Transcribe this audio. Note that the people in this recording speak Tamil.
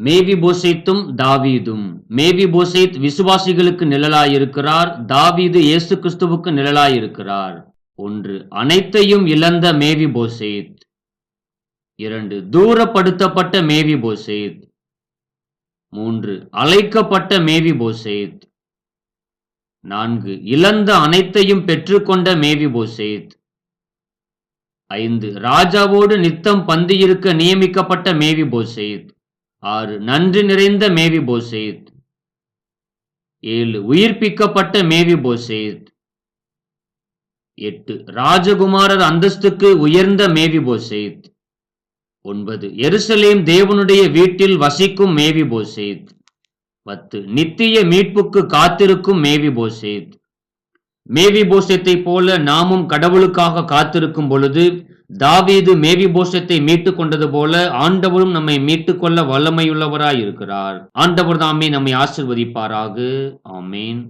மேவி போசைத்தும் தாவீதும். மேவி போசைத் விசுவாசிகளுக்கு நிழலாயிருக்கிறார் தாவீது இயேசு கிறிஸ்துவுக்கு நிழலாயிருக்கிறார். ஒன்று அனைத்தையும் இழந்த மேவி போசைத் இரண்டு தூரப்படுத்தப்பட்ட மேவி போசைத் மூன்று அழைக்கப்பட்ட மேவி போசைத் நான்கு இழந்த அனைத்தையும் பெற்றுக்கொண்ட மேவி போசைத் ஐந்து ராஜாவோடு நித்தம் பந்தியிருக்க நியமிக்கப்பட்ட மேவி போசைத் ஆறு நன்றி நிறைந்த மேவி போசேத் ஏழு உயிர்ப்பிக்கப்பட்ட மேவி போசேத் எட்டு ராஜகுமாரர் அந்தஸ்துக்கு உயர்ந்த மேவி போசேத் ஒன்பது எருசலேம் தேவனுடைய வீட்டில் வசிக்கும் மேவி போசேத் பத்து நித்திய மீட்புக்கு காத்திருக்கும் மேவி போசேத் மேவி போசேத்தை போல நாமும் கடவுளுக்காக காத்திருக்கும் பொழுது தாவீது மேவி போஷத்தை மீட்டு கொண்டது போல ஆண்டவரும் நம்மை மீட்டுக் கொள்ள வல்லமையுள்ளவராய் இருக்கிறார் ஆண்டவர் தாமே நம்மை ஆசிர்வதிப்பாராக. ஆமேன்.